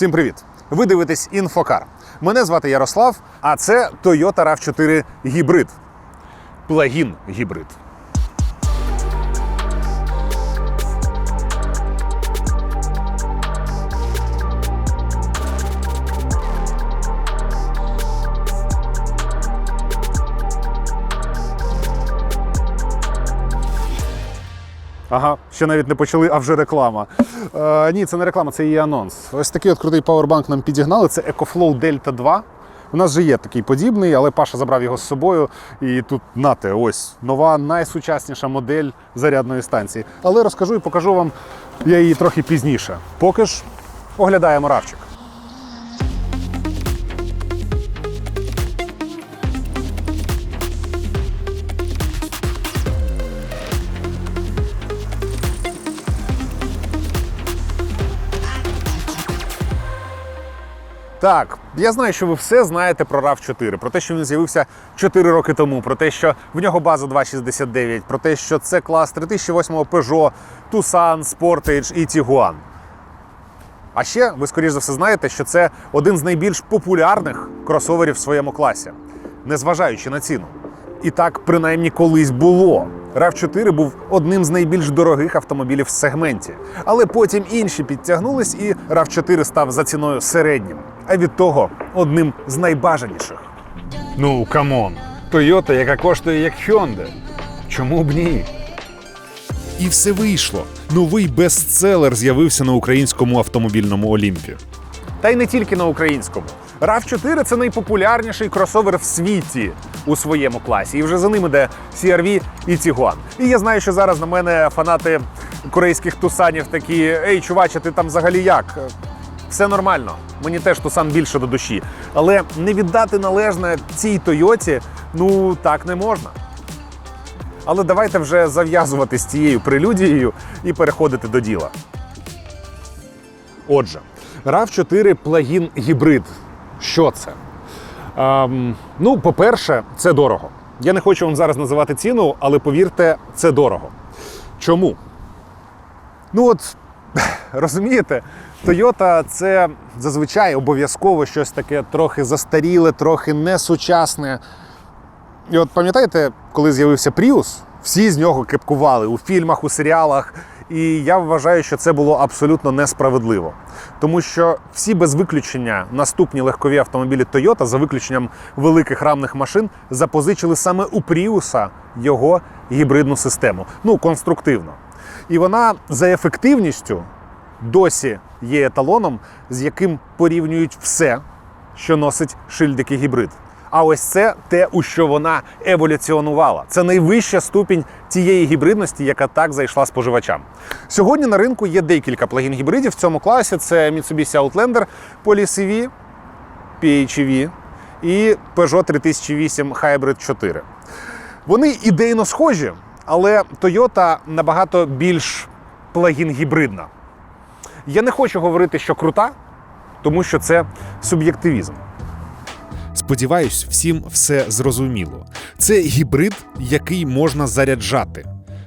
Всім привіт! Ви дивитесь Інфокар. Мене звати Ярослав, а це Toyota RAV4 гібрид. Плагін гібрид. Ага, ще навіть не почали, а вже реклама. Е, ні, це не реклама, це її анонс. Ось такий от крутий павербанк нам підігнали. Це EcoFlow Delta 2. У нас же є такий подібний, але Паша забрав його з собою. І тут нате, ось нова, найсучасніша модель зарядної станції. Але розкажу і покажу вам я її трохи пізніше. Поки ж оглядаємо равчик. Так, я знаю, що ви все знаєте про RAV4, про те, що він з'явився 4 роки тому, про те, що в нього база 2.69, про те, що це клас 3008 Peugeot, Tucson, Sportage і Tiguan. А ще ви, скоріш за все, знаєте, що це один з найбільш популярних кросоверів в своєму класі, незважаючи на ціну. І так принаймні колись було. RAV4 був одним з найбільш дорогих автомобілів в сегменті. Але потім інші підтягнулись, і RAV4 став за ціною середнім, а від того одним з найбажаніших. Ну, камон, Toyota, яка коштує як Hyundai. Чому б ні? І все вийшло. Новий бестселер з'явився на українському автомобільному Олімпі. Та й не тільки на українському. RAV4 – це найпопулярніший кросовер в світі у своєму класі. І вже за ним іде CR-V і Tiguan. І я знаю, що зараз на мене фанати корейських тусанів такі: Ей, чуваче, ти там взагалі як? Все нормально. Мені теж тусан більше до душі. Але не віддати належне цій Тойоті, ну так не можна. Але давайте вже зав'язувати з цією прелюдією і переходити до діла. Отже, RAV4 плагін гібрид. Що це? Ем, ну, по-перше, це дорого. Я не хочу вам зараз називати ціну, але повірте, це дорого. Чому? Ну от, розумієте, Toyota це зазвичай обов'язково щось таке трохи застаріле, трохи несучасне. І от пам'ятаєте, коли з'явився Prius, всі з нього кепкували у фільмах, у серіалах. І я вважаю, що це було абсолютно несправедливо. Тому що всі без виключення наступні легкові автомобілі Toyota, за виключенням великих рамних машин, запозичили саме у Prius його гібридну систему. Ну, конструктивно. І вона за ефективністю досі є еталоном, з яким порівнюють все, що носить шильдики гібрид. А ось це те, у що вона еволюціонувала. Це найвища ступінь тієї гібридності, яка так зайшла споживачам. Сьогодні на ринку є декілька плагін гібридів в цьому класі: це Mitsubishi Outlander, Police EV, PHEV і Peugeot 3008 Hybrid 4. Вони ідейно схожі, але Toyota набагато більш плагін гібридна. Я не хочу говорити, що крута, тому що це суб'єктивізм. Сподіваюсь, всім все зрозуміло. Це гібрид, який можна заряджати.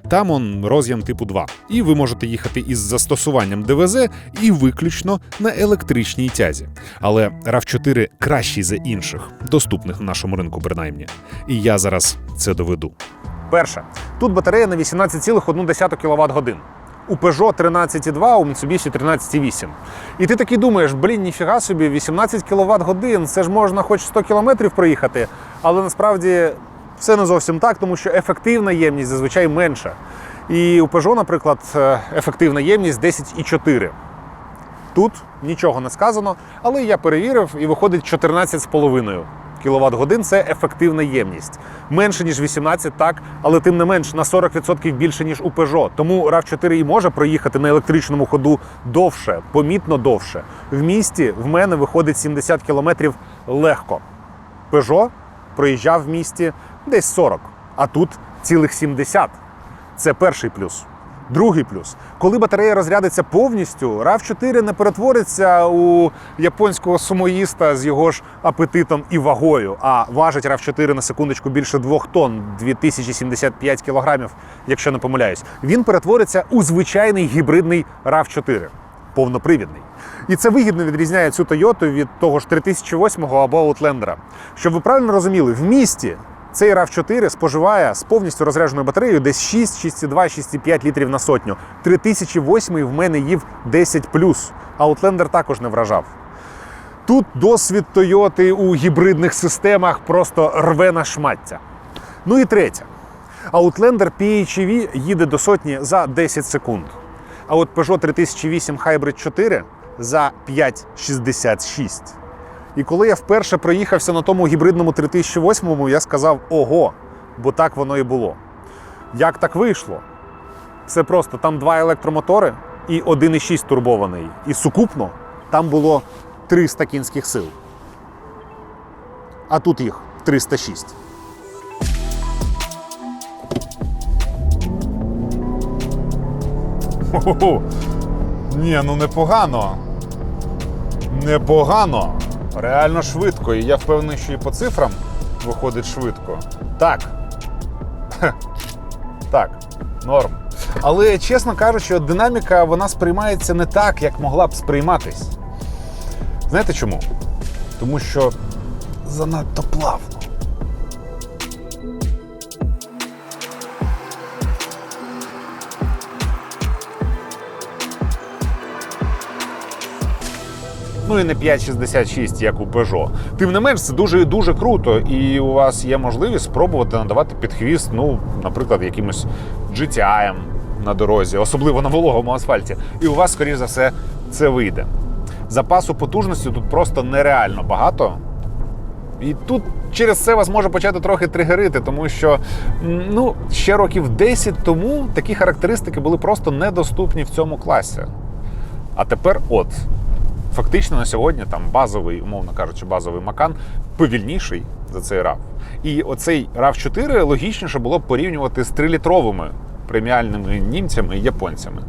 Там он роз'єм типу 2. І ви можете їхати із застосуванням ДВЗ і виключно на електричній тязі. Але RAV4 кращий за інших, доступних на нашому ринку, принаймні. І я зараз це доведу. Перше, тут батарея на 18,1 кВт годин. У Peugeot 13,2, у Mitsubishi 13,8. І ти такий думаєш, блін, ніфіга собі, 18 кВт годин, це ж можна хоч 100 км проїхати. Але насправді все не зовсім так, тому що ефективна ємність зазвичай менша. І у Peugeot, наприклад, е, ефективна ємність 10,4. Тут нічого не сказано, але я перевірив і виходить 14,5 кВт годин це ефективна ємність. Менше, ніж 18, так, але тим не менш на 40% більше, ніж у Peugeot. Тому RAV4 і може проїхати на електричному ходу довше, помітно довше. В місті в мене виходить 70 км легко. Peugeot проїжджав в місті десь 40, а тут цілих 70. Це перший плюс. Другий плюс, коли батарея розрядиться повністю, RAV4 не перетвориться у японського сумоїста з його ж апетитом і вагою, а важить RAV4 на секундочку більше 2 тонн, 2075 кілограмів, якщо не помиляюсь. Він перетвориться у звичайний гібридний RAV4. повнопривідний. І це вигідно відрізняє цю Toyota від того ж 3008 або Outlander. Щоб ви правильно розуміли, в місті цей RAV4 споживає з повністю розрядженою батареєю десь 6, 6,2, 6,5 літрів на сотню. 3008 в мене їв 10 а Outlander також не вражав. Тут досвід Toyota у гібридних системах просто рве на шмаття. Ну і третє. Outlander PHEV їде до сотні за 10 секунд. А от Peugeot 3008 Hybrid 4 за 5,66. І коли я вперше проїхався на тому гібридному 3008, я сказав ого, бо так воно і було. Як так вийшло? Все просто там два електромотори і 1,6 турбований. І сукупно там було 300 кінських сил. А тут їх 306. Хо-хо-хо. Ні, ну непогано. Непогано. Реально швидко. І я впевнений, що і по цифрам виходить швидко. Так. Так, норм. Але, чесно кажучи, динаміка вона сприймається не так, як могла б сприйматись. Знаєте чому? Тому що занадто плавно. Ну і не 5,66, як у Peugeot. Тим не менш, це дуже і дуже круто, і у вас є можливість спробувати надавати підхвіст, ну, наприклад, якимось GTI на дорозі, особливо на вологому асфальті. І у вас, скоріш за все, це вийде. Запасу потужності тут просто нереально багато. І тут через це вас може почати трохи тригерити, тому що ну, ще років 10 тому такі характеристики були просто недоступні в цьому класі. А тепер от. Фактично на сьогодні там базовий, умовно кажучи, базовий Макан повільніший за цей RAV. І оцей RAV 4 логічніше було б порівнювати з трилітровими преміальними німцями і японцями,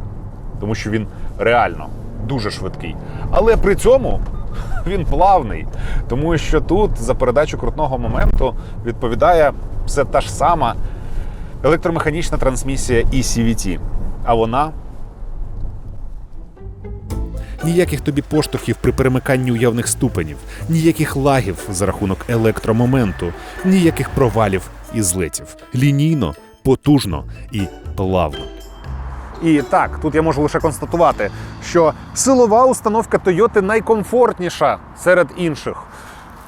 тому що він реально дуже швидкий. Але при цьому він плавний, тому що тут за передачу крутного моменту відповідає все та ж сама електромеханічна трансмісія ECVT. А вона Ніяких тобі поштовхів при перемиканні уявних ступенів, ніяких лагів за рахунок електромоменту, ніяких провалів і злетів. Лінійно, потужно і плавно. І так, тут я можу лише констатувати, що силова установка Toyota найкомфортніша серед інших.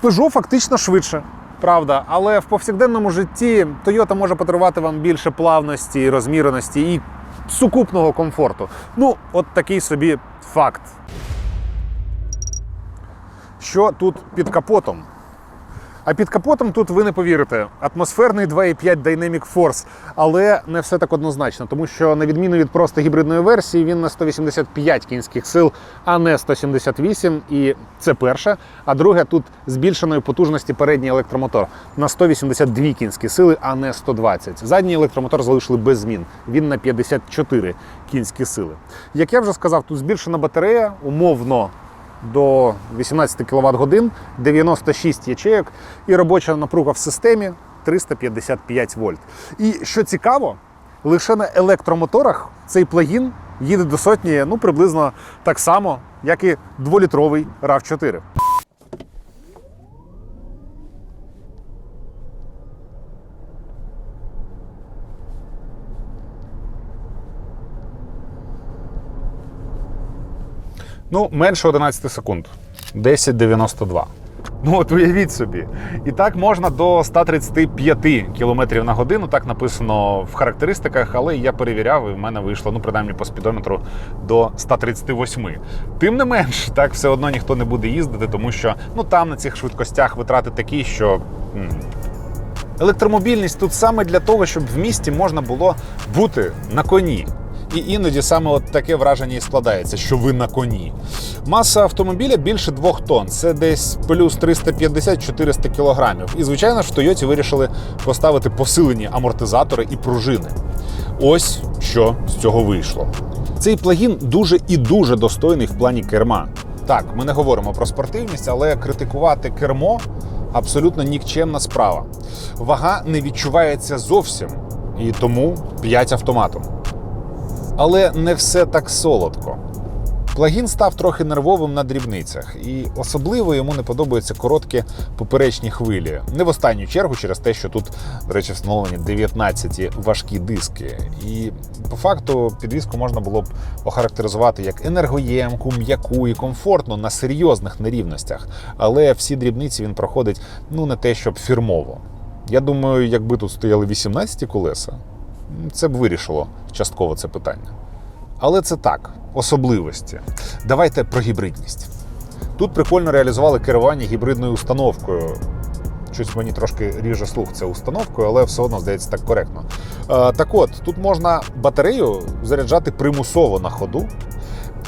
Peugeot фактично швидше, правда, але в повсякденному житті Toyota може подарувати вам більше плавності розміреності і сукупного комфорту. Ну, от такий собі факт. Що тут під капотом? А під капотом тут ви не повірите. Атмосферний 2,5 Dynamic Force, але не все так однозначно, тому що на відміну від просто гібридної версії, він на 185 кінських сил, а не 178. І це перше. А друге, тут збільшеної потужності передній електромотор на 182 кінські сили, а не 120. Задній електромотор залишили без змін. Він на 54 кінські сили. Як я вже сказав, тут збільшена батарея умовно до 18 кВт годин, 96 ячеек і робоча напруга в системі 355 вольт. І що цікаво, лише на електромоторах цей плагін їде до сотні ну, приблизно так само, як і дволітровий RAV4. Ну, менше 11 секунд. 10,92. Ну от уявіть собі. І так можна до 135 км на годину. Так написано в характеристиках, але я перевіряв, і в мене вийшло, ну, принаймні по спідометру, до 138. Тим не менш, так все одно ніхто не буде їздити, тому що ну, там на цих швидкостях витрати такі, що. Електромобільність тут саме для того, щоб в місті можна було бути на коні. І іноді саме от таке враження і складається, що ви на коні. Маса автомобіля більше 2 тонн, це десь плюс 350-400 кілограмів. І, звичайно ж, в Тойоті вирішили поставити посилені амортизатори і пружини. Ось що з цього вийшло. Цей плагін дуже і дуже достойний в плані керма. Так, ми не говоримо про спортивність, але критикувати кермо абсолютно нікчемна справа. Вага не відчувається зовсім, і тому 5 автоматом. Але не все так солодко. Плагін став трохи нервовим на дрібницях, і особливо йому не подобаються короткі поперечні хвилі. Не в останню чергу через те, що тут, до речі, встановлені 19 важкі диски. І по факту підвізку можна було б охарактеризувати як енергоємку, м'яку і комфортну на серйозних нерівностях. Але всі дрібниці він проходить ну не те, щоб фірмово. Я думаю, якби тут стояли 18 колеса, це б вирішило частково це питання. Але це так, особливості. Давайте про гібридність. Тут прикольно реалізували керування гібридною установкою. Щось мені трошки ріже слух це установкою, але все одно здається так коректно. Е, так от, тут можна батарею заряджати примусово на ходу.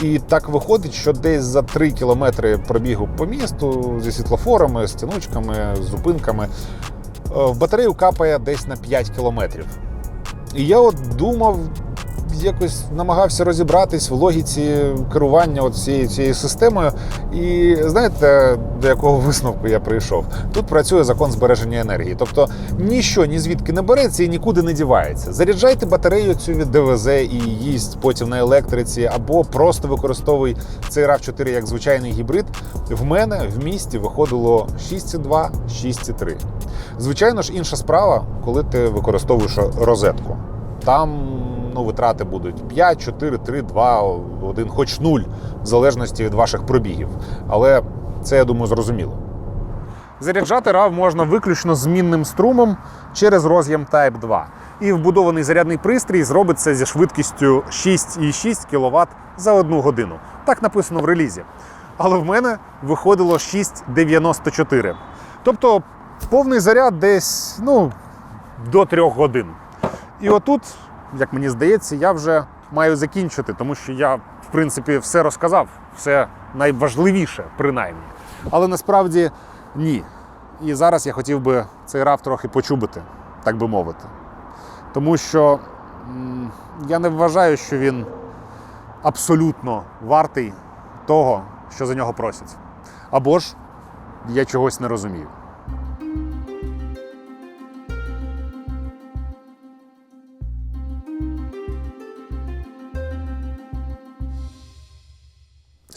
І так виходить, що десь за 3 кілометри пробігу по місту зі світлофорами, стіночками, зупинками е, в батарею капає десь на 5 кілометрів. І я от думав, якось намагався розібратись в логіці керування от цією, цією системою. І знаєте, до якого висновку я прийшов? Тут працює закон збереження енергії. Тобто ніщо ні звідки не береться і нікуди не дівається. Заряджайте батарею цю від ДВЗ і їсть потім на електриці, або просто використовуй цей rav 4 як звичайний гібрид. В мене в місті виходило 6,2, 6,3. Звичайно ж, інша справа, коли ти використовуєш розетку. Там ну, витрати будуть 5, 4, 3, 2, 1, хоч 0, в залежності від ваших пробігів. Але це, я думаю, зрозуміло. Заряджати RAV можна виключно змінним струмом через роз'єм Type 2. І вбудований зарядний пристрій зробить це зі швидкістю 6,6 кВт за одну годину. Так написано в релізі. Але в мене виходило 6,94. Тобто повний заряд десь ну, до 3 годин. І отут, як мені здається, я вже маю закінчити, тому що я, в принципі, все розказав, все найважливіше, принаймні. Але насправді ні. І зараз я хотів би цей раф трохи почубити, так би мовити. Тому що я не вважаю, що він абсолютно вартий того, що за нього просять. Або ж я чогось не розумію.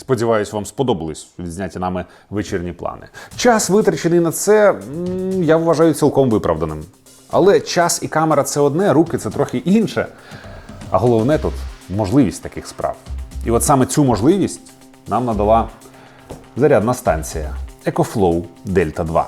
Сподіваюсь, вам сподобались відзняті нами вечірні плани. Час, витрачений на це, я вважаю цілком виправданим. Але час і камера це одне, руки це трохи інше. А головне тут можливість таких справ. І от саме цю можливість нам надала зарядна станція EcoFlow Delta 2.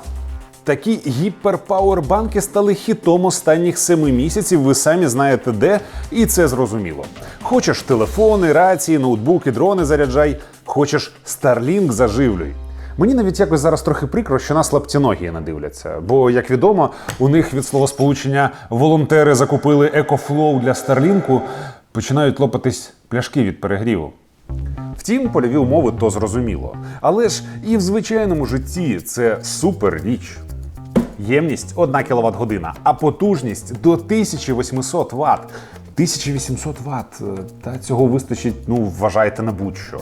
Такі гіперпауербанки стали хітом останніх семи місяців. Ви самі знаєте де, і це зрозуміло. Хочеш телефони, рації, ноутбуки, дрони заряджай, хочеш Starlink заживлюй. Мені навіть якось зараз трохи прикро, що нас лаптіногі не дивляться. Бо, як відомо, у них від словосполучення волонтери закупили екофлоу для Старлінку, починають лопатись пляшки від перегріву. Втім, польові умови то зрозуміло. Але ж і в звичайному житті це супер річ. Ємність 1 кВт година, а потужність до 1800 Вт. 1800 Вт. Та цього вистачить, ну, вважайте на будь-що.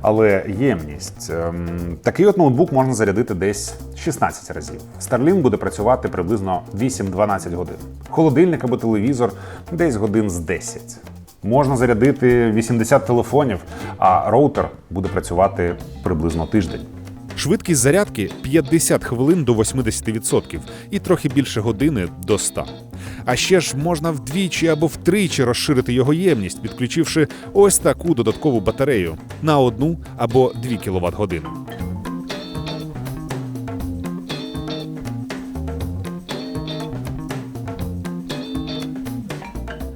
Але ємність. ем, Такий от ноутбук можна зарядити десь 16 разів. Starlink буде працювати приблизно 8-12 годин. Холодильник або телевізор десь годин з 10. Можна зарядити 80 телефонів, а роутер буде працювати приблизно тиждень. Швидкість зарядки 50 хвилин до 80% і трохи більше години до 100. А ще ж можна вдвічі або втричі розширити його ємність, підключивши ось таку додаткову батарею на одну або 2 кВт години.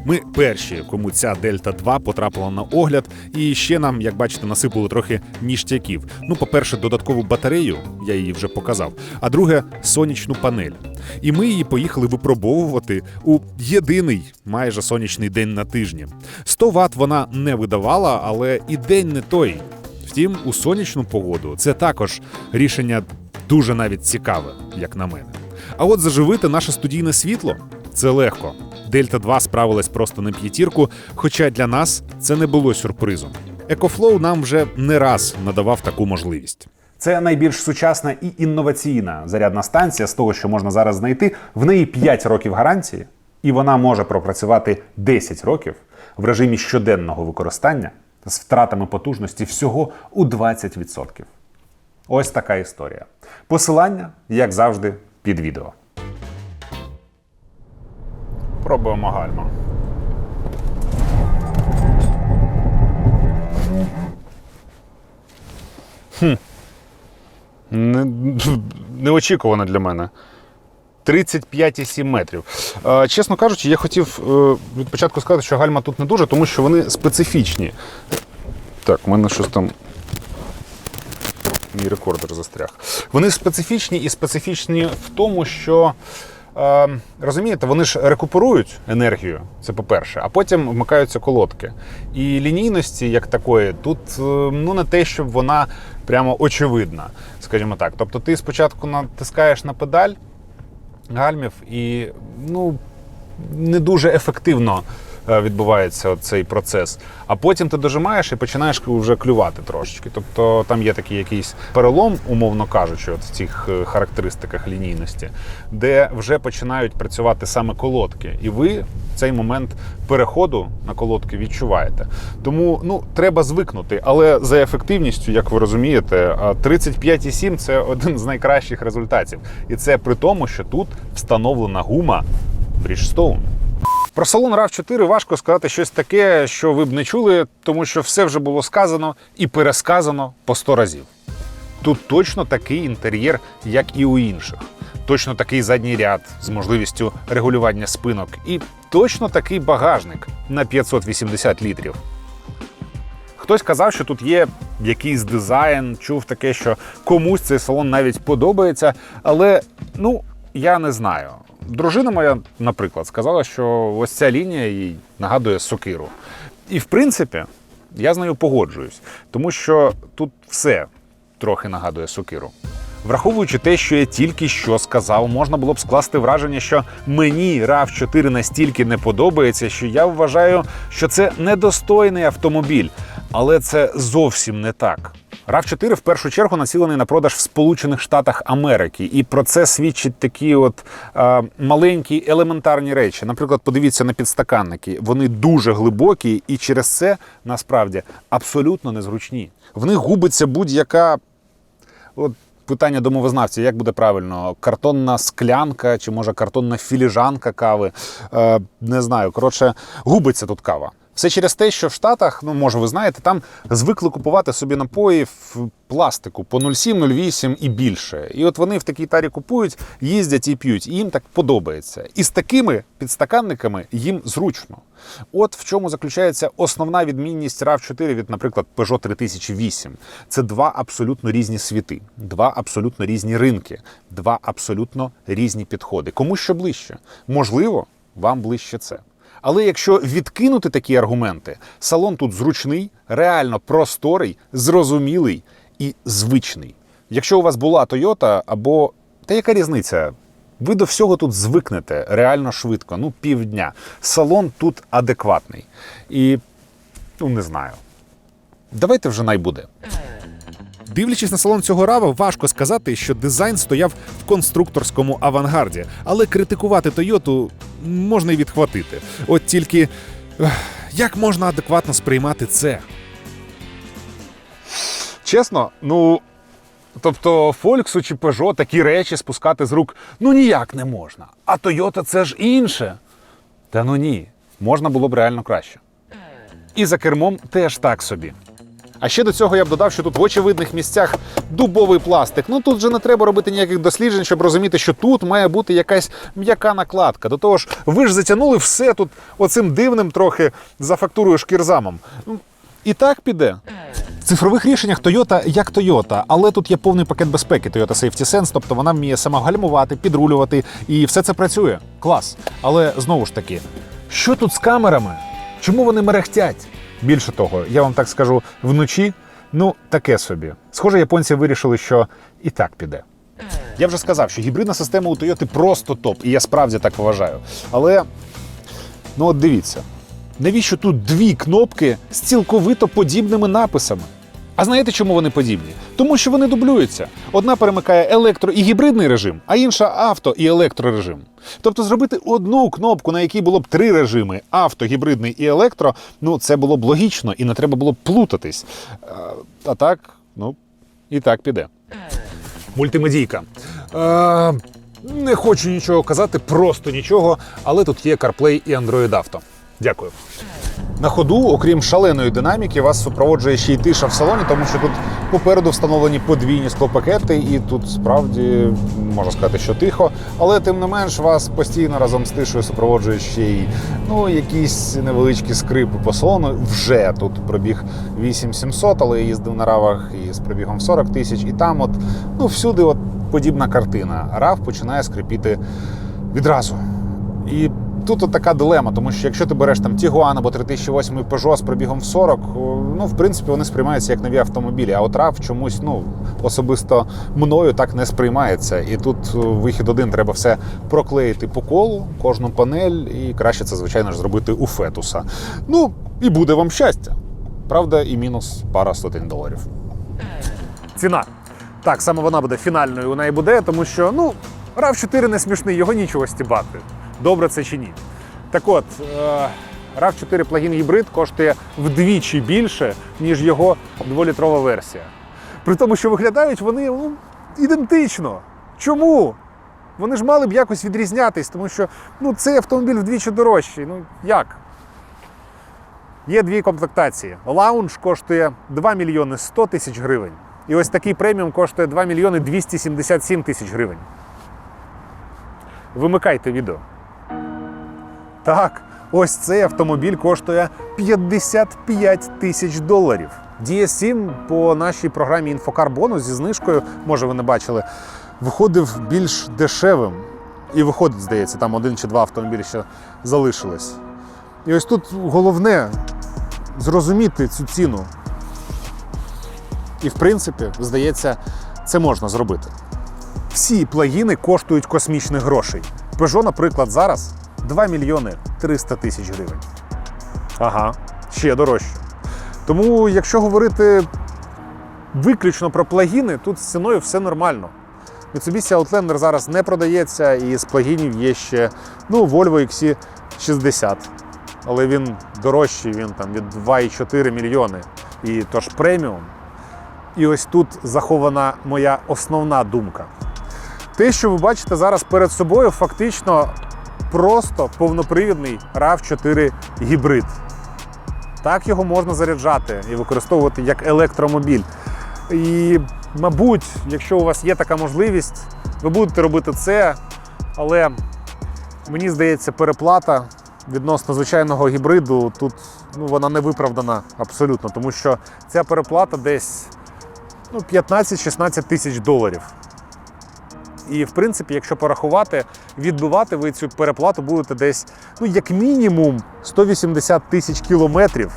Ми перші, кому ця Дельта 2 потрапила на огляд, і ще нам, як бачите, насипали трохи ніштяків. Ну, по-перше, додаткову батарею, я її вже показав. А друге сонячну панель. І ми її поїхали випробовувати у єдиний майже сонячний день на тижні. 100 Вт вона не видавала, але і день не той. Втім, у сонячну погоду це також рішення дуже навіть цікаве, як на мене. А от заживити наше студійне світло це легко. Дельта 2 справилась просто на п'ятірку, хоча для нас це не було сюрпризом. EcoFlow нам вже не раз надавав таку можливість. Це найбільш сучасна і інноваційна зарядна станція з того, що можна зараз знайти. В неї 5 років гарантії, і вона може пропрацювати 10 років в режимі щоденного використання з втратами потужності всього у 20%. Ось така історія. Посилання, як завжди, під відео. Пробуємо гальма. Не, неочікувано для мене. 35,7 метрів. Е, чесно кажучи, я хотів е, від початку сказати, що гальма тут не дуже, тому що вони специфічні. Так, у мене щось там. Мій рекордер застряг. Вони специфічні і специфічні в тому, що. Розумієте, вони ж рекуперують енергію, це по-перше, а потім вмикаються колодки. І лінійності, як такої, тут е, ну не те, щоб вона прямо очевидна, скажімо так. Тобто ти спочатку натискаєш на педаль гальмів і ну, не дуже ефективно відбувається цей процес. А потім ти дожимаєш і починаєш вже клювати трошечки. Тобто там є такий якийсь перелом, умовно кажучи, от в цих е, характеристиках лінійності, де вже починають працювати саме колодки. І ви цей момент переходу на колодки відчуваєте. Тому ну, треба звикнути. Але за ефективністю, як ви розумієте, а 35,7 це один з найкращих результатів. І це при тому, що тут встановлена гума Bridgestone. Про салон rav 4 важко сказати щось таке, що ви б не чули, тому що все вже було сказано і пересказано по 100 разів. Тут точно такий інтер'єр, як і у інших. Точно такий задній ряд з можливістю регулювання спинок, і точно такий багажник на 580 літрів. Хтось казав, що тут є якийсь дизайн, чув таке, що комусь цей салон навіть подобається, але ну я не знаю. Дружина моя, наприклад, сказала, що ось ця лінія їй нагадує сокиру. І в принципі, я з нею погоджуюсь, тому що тут все трохи нагадує сокиру. Враховуючи те, що я тільки що сказав, можна було б скласти враження, що мені rav 4 настільки не подобається, що я вважаю, що це недостойний автомобіль. Але це зовсім не так. Rav 4 в першу чергу націлений на продаж в Сполучених Штатах Америки, і про це свідчать такі от е, маленькі елементарні речі. Наприклад, подивіться на підстаканники. Вони дуже глибокі, і через це насправді абсолютно незручні. В них губиться будь-яка От питання до мовознавця, як буде правильно? Картонна склянка чи може картонна філіжанка кави? Е, не знаю. Коротше, губиться тут кава. Все через те, що в Штатах, ну може ви знаєте, там звикли купувати собі напої в пластику по 0,7, 0,8 і більше. І от вони в такій тарі купують, їздять і п'ють, і їм так подобається. І з такими підстаканниками їм зручно. От в чому заключається основна відмінність rav 4 від, наприклад, Peugeot 3008. Це два абсолютно різні світи, два абсолютно різні ринки, два абсолютно різні підходи. Кому що ближче? Можливо, вам ближче це. Але якщо відкинути такі аргументи, салон тут зручний, реально просторий, зрозумілий і звичний. Якщо у вас була Toyota або та яка різниця? Ви до всього тут звикнете реально швидко, ну півдня. Салон тут адекватний. І ну не знаю. Давайте вже най буде. Дивлячись на салон цього рава, важко сказати, що дизайн стояв в конструкторському авангарді, але критикувати Тойоту можна й відхватити. От тільки як можна адекватно сприймати це? Чесно, ну. Тобто Фольксу чи Peugeot такі речі спускати з рук ну ніяк не можна. А Toyota це ж інше. Та ну ні, можна було б реально краще. І за кермом теж так собі. А ще до цього я б додав, що тут в очевидних місцях дубовий пластик. Ну тут же не треба робити ніяких досліджень, щоб розуміти, що тут має бути якась м'яка накладка. До того ж, ви ж затягнули все тут оцим дивним трохи за фактурою шкірзамом. Ну, І так піде. В цифрових рішеннях Toyota як Toyota, але тут є повний пакет безпеки Toyota Safety Sense, тобто вона вміє сама гальмувати, підрулювати, і все це працює. Клас. Але знову ж таки, що тут з камерами? Чому вони мерехтять? Більше того, я вам так скажу, вночі ну таке собі. Схоже, японці вирішили, що і так піде. Я вже сказав, що гібридна система у Toyota просто топ, і я справді так вважаю. Але ну от дивіться, навіщо тут дві кнопки з цілковито подібними написами? А знаєте, чому вони подібні? Тому що вони дублюються. Одна перемикає електро і гібридний режим, а інша авто і електрорежим. Тобто зробити одну кнопку, на якій було б три режими авто, гібридний і електро, ну це було б логічно і не треба було б плутатись. А, так, ну, і так піде. Мультимедійка. Е, не хочу нічого казати, просто нічого, але тут є CarPlay і Android Auto. Дякую. На ходу, окрім шаленої динаміки, вас супроводжує ще й тиша в салоні, тому що тут попереду встановлені подвійні склопакети, і тут справді можна сказати, що тихо, але тим не менш вас постійно разом з тишою супроводжує ще й ну, якісь невеличкі скрипи по салону. Вже тут пробіг 8700, але я їздив на равах і з пробігом 40 тисяч, і там, от ну всюди, от подібна картина. Рав починає скрипіти відразу. І тут така дилема, тому що якщо ти береш там Tiguan або 3008 Peugeot з пробігом в 40, ну в принципі вони сприймаються як нові автомобілі. А от RAV чомусь ну особисто мною так не сприймається. І тут вихід один треба все проклеїти по колу, кожну панель, і краще це, звичайно ж, зробити у фетуса. Ну і буде вам щастя. Правда, і мінус пара сотень доларів. Ціна. Так, саме вона буде фінальною. У неї буде, тому що ну rav 4 не смішний, його нічого стібати. Добре це чи ні. Так от, е, rav 4 плагін гібрид коштує вдвічі більше, ніж його дволітрова версія. При тому, що виглядають вони ну, ідентично. Чому? Вони ж мали б якось відрізнятись, тому що ну, цей автомобіль вдвічі дорожчий. Ну як? Є дві комплектації. Лаунж коштує 2 мільйони 100 тисяч гривень. І ось такий преміум коштує 2 мільйони 277 тисяч гривень. Вимикайте відео. Так, ось цей автомобіль коштує 55 тисяч доларів. DS7 по нашій програмі Інфокар Бонус зі знижкою, може ви не бачили, виходив більш дешевим. І виходить, здається, там один чи два автомобілі ще залишились. І ось тут головне зрозуміти цю ціну. І в принципі, здається, це можна зробити. Всі плагіни коштують космічних грошей. Peugeot, наприклад, зараз 2 мільйони 300 тисяч гривень. Ага, ще дорожче. Тому, якщо говорити виключно про плагіни, тут з ціною все нормально. Mitsubishi Outlander зараз не продається, і з плагінів є ще ну, Volvo XC60. Але він дорожчий, він там від 2,4 мільйони. І тож преміум. І ось тут захована моя основна думка. Те, що ви бачите зараз перед собою, фактично просто повнопривідний RAV4 гібрид. Так його можна заряджати і використовувати як електромобіль. І, мабуть, якщо у вас є така можливість, ви будете робити це, але мені здається, переплата відносно звичайного гібриду тут ну, вона не виправдана абсолютно, тому що ця переплата десь ну, 15-16 тисяч доларів. І, в принципі, якщо порахувати, відбивати ви цю переплату будете десь, ну, як мінімум, 180 тисяч кілометрів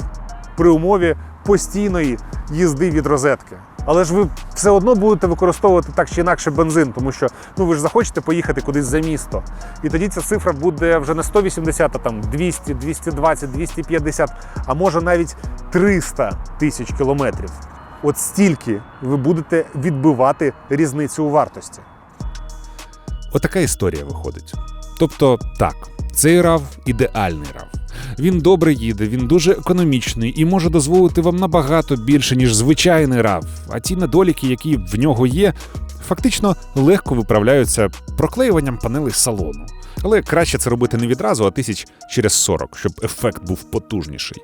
при умові постійної їзди від розетки. Але ж ви все одно будете використовувати так чи інакше бензин, тому що ну ви ж захочете поїхати кудись за місто. І тоді ця цифра буде вже не 180, а там 200, 220, 250, а може навіть 300 тисяч кілометрів. От стільки ви будете відбивати різницю у вартості. Отака історія виходить. Тобто, так, цей RAV – ідеальний RAV. Він добре їде, він дуже економічний і може дозволити вам набагато більше, ніж звичайний RAV. А ті недоліки, які в нього є, фактично легко виправляються проклеюванням панелей салону. Але краще це робити не відразу, а тисяч через 40, щоб ефект був потужніший.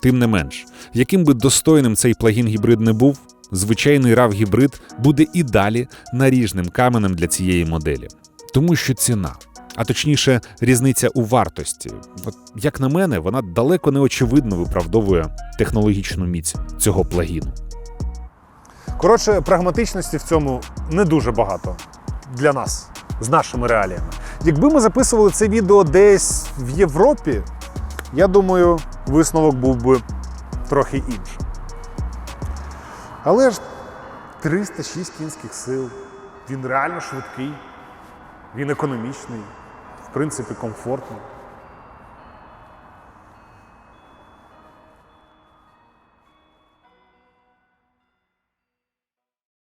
Тим не менш, яким би достойним цей плагін гібрид не був, звичайний RAV гібрид буде і далі наріжним каменем для цієї моделі. Тому що ціна, а точніше, різниця у вартості, от, як на мене, вона далеко не очевидно виправдовує технологічну міць цього плагіну. Коротше, прагматичності в цьому не дуже багато для нас з нашими реаліями. Якби ми записували це відео десь в Європі, я думаю, висновок був би трохи іншим. Але ж 306 кінських сил, він реально швидкий, він економічний, в принципі, комфортний.